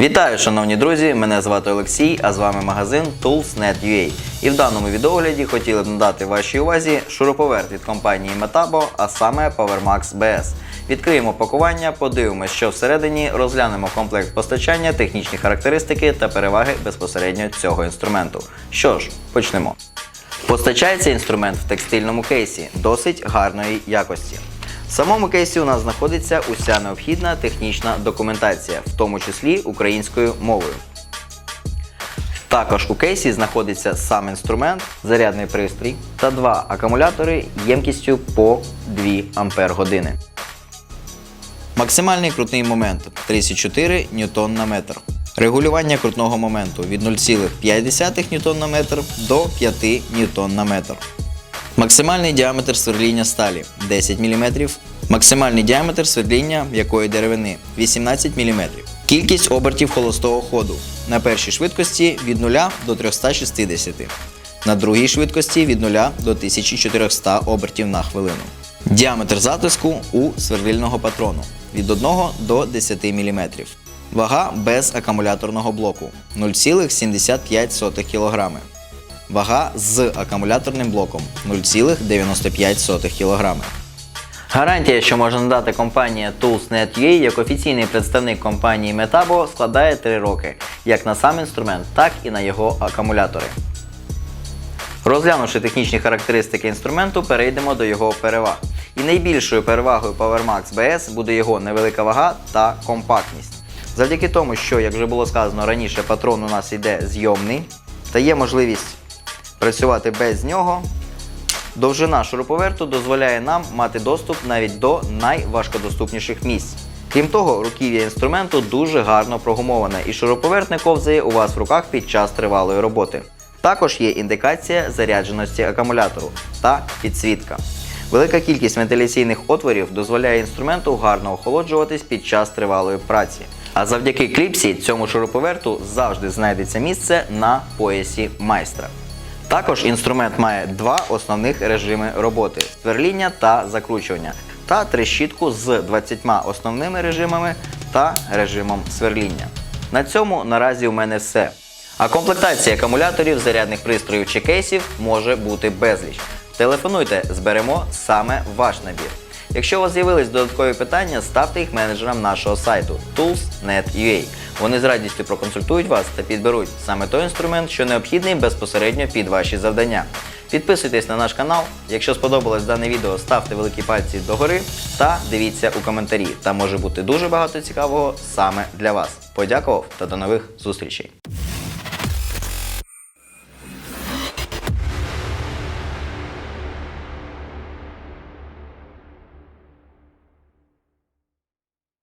Вітаю, шановні друзі! Мене звати Олексій, а з вами магазин Tools.net.ua. І в даному відеогляді хотіли б надати вашій увазі шуруповерт від компанії Metabo, а саме PowerMax BS. Відкриємо пакування, подивимося, що всередині, розглянемо комплект постачання, технічні характеристики та переваги безпосередньо цього інструменту. Що ж, почнемо. Постачається інструмент в текстильному кейсі досить гарної якості. В самому кейсі у нас знаходиться уся необхідна технічна документація, в тому числі українською мовою. Також у кейсі знаходиться сам інструмент, зарядний пристрій та два акумулятори ємкістю по 2 Ампер години. Максимальний крутний момент 34 ньютон на метр. Регулювання крутного моменту від 0,5 ньютон на метр до 5 ньютон на метр. Максимальний діаметр сверління сталі 10 мм. Максимальний діаметр сверління якої деревини 18 мм. Кількість обертів холостого ходу на першій швидкості від 0 до 360, на другій швидкості від 0 до 1400 обертів на хвилину. Діаметр затиску у сверлильного патрону від 1 до 10 мм. Вага без акумуляторного блоку 0,75 кг. Вага з акумуляторним блоком 0,95 кг. Гарантія, що може надати компанія Tools.net.ua як офіційний представник компанії Metabo, складає 3 роки, як на сам інструмент, так і на його акумулятори. Розглянувши технічні характеристики інструменту, перейдемо до його переваг. І найбільшою перевагою PowerMax BS буде його невелика вага та компактність. Завдяки тому, що, як вже було сказано раніше, патрон у нас йде зйомний та є можливість працювати без нього, довжина шуруповерту дозволяє нам мати доступ навіть до найважкодоступніших місць. Крім того, руків'я інструменту дуже гарно прогумоване і шуруповерт не ковзає у вас в руках під час тривалої роботи. Також є індикація зарядженості акумулятору та підсвітка. Велика кількість вентиляційних отворів дозволяє інструменту гарно охолоджуватись під час тривалої праці. А завдяки кліпсі цьому шуруповерту завжди знайдеться місце на поясі майстра. Також інструмент має два основних режими роботи сверління та закручування, та трещітку з 20 основними режимами та режимом сверління. На цьому наразі у мене все. А комплектація акумуляторів, зарядних пристроїв чи кейсів може бути безліч. Телефонуйте, зберемо саме ваш набір. Якщо у вас з'явились додаткові питання, ставте їх менеджерам нашого сайту tools.net.ua. Вони з радістю проконсультують вас та підберуть саме той інструмент, що необхідний безпосередньо під ваші завдання. Підписуйтесь на наш канал. Якщо сподобалось дане відео, ставте великі пальці догори та дивіться у коментарі. Там може бути дуже багато цікавого саме для вас. Подякував та до нових зустрічей.